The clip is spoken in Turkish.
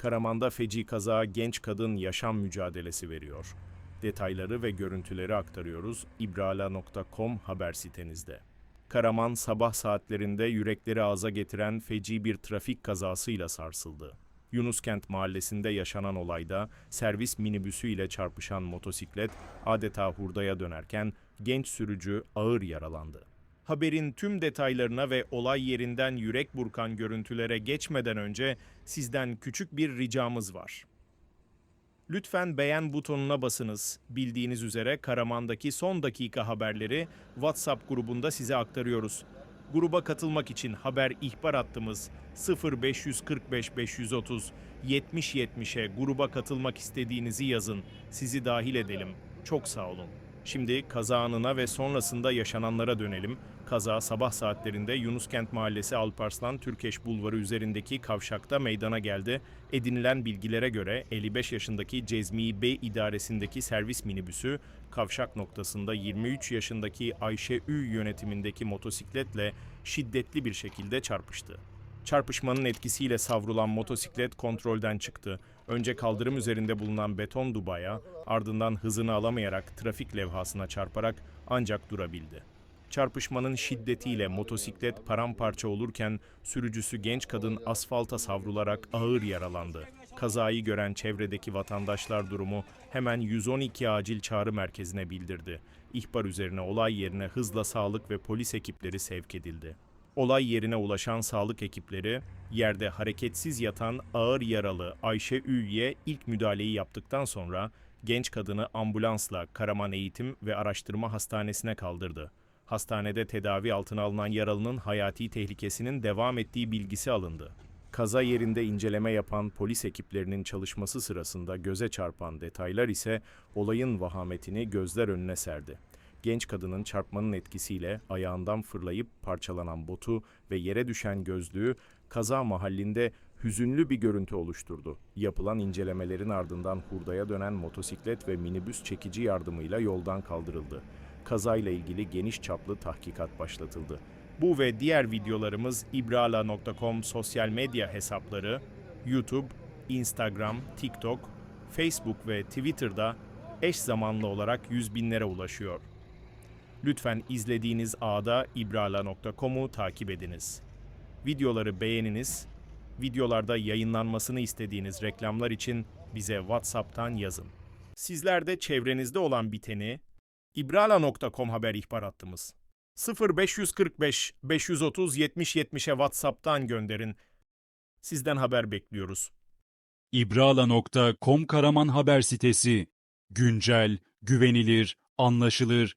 Karaman'da feci kaza genç kadın yaşam mücadelesi veriyor. Detayları ve görüntüleri aktarıyoruz ibrala.com haber sitenizde. Karaman sabah saatlerinde yürekleri ağza getiren feci bir trafik kazasıyla sarsıldı. Yunuskent mahallesinde yaşanan olayda servis minibüsü ile çarpışan motosiklet adeta hurdaya dönerken genç sürücü ağır yaralandı. Haberin tüm detaylarına ve olay yerinden yürek burkan görüntülere geçmeden önce sizden küçük bir ricamız var. Lütfen beğen butonuna basınız. Bildiğiniz üzere Karaman'daki son dakika haberleri WhatsApp grubunda size aktarıyoruz. Gruba katılmak için haber ihbar hattımız 0545 530 70 70'e gruba katılmak istediğinizi yazın. Sizi dahil edelim. Çok sağ olun. Şimdi kaza anına ve sonrasında yaşananlara dönelim. Kaza sabah saatlerinde Yunuskent Mahallesi Alparslan Türkeş Bulvarı üzerindeki kavşakta meydana geldi. Edinilen bilgilere göre 55 yaşındaki Cezmi Bey idaresindeki servis minibüsü kavşak noktasında 23 yaşındaki Ayşe Ü yönetimindeki motosikletle şiddetli bir şekilde çarpıştı. Çarpışmanın etkisiyle savrulan motosiklet kontrolden çıktı. Önce kaldırım üzerinde bulunan beton dubaya, ardından hızını alamayarak trafik levhasına çarparak ancak durabildi. Çarpışmanın şiddetiyle motosiklet paramparça olurken sürücüsü genç kadın asfalta savrularak ağır yaralandı. Kazayı gören çevredeki vatandaşlar durumu hemen 112 acil çağrı merkezine bildirdi. İhbar üzerine olay yerine hızla sağlık ve polis ekipleri sevk edildi. Olay yerine ulaşan sağlık ekipleri yerde hareketsiz yatan ağır yaralı Ayşe Ü'ye ilk müdahaleyi yaptıktan sonra genç kadını ambulansla Karaman Eğitim ve Araştırma Hastanesi'ne kaldırdı. Hastanede tedavi altına alınan yaralının hayati tehlikesinin devam ettiği bilgisi alındı. Kaza yerinde inceleme yapan polis ekiplerinin çalışması sırasında göze çarpan detaylar ise olayın vahametini gözler önüne serdi. Genç kadının çarpmanın etkisiyle ayağından fırlayıp parçalanan botu ve yere düşen gözlüğü kaza mahallinde hüzünlü bir görüntü oluşturdu. Yapılan incelemelerin ardından hurdaya dönen motosiklet ve minibüs çekici yardımıyla yoldan kaldırıldı. Kazayla ilgili geniş çaplı tahkikat başlatıldı. Bu ve diğer videolarımız ibrala.com sosyal medya hesapları, YouTube, Instagram, TikTok, Facebook ve Twitter'da eş zamanlı olarak yüz binlere ulaşıyor. Lütfen izlediğiniz ağda ibrala.com'u takip ediniz. Videoları beğeniniz, videolarda yayınlanmasını istediğiniz reklamlar için bize WhatsApp'tan yazın. Sizler de çevrenizde olan biteni ibrala.com haber ihbar hattımız 0545 530 70 70'e WhatsApp'tan gönderin. Sizden haber bekliyoruz. İbrala.com Karaman haber sitesi. Güncel, güvenilir, anlaşılır,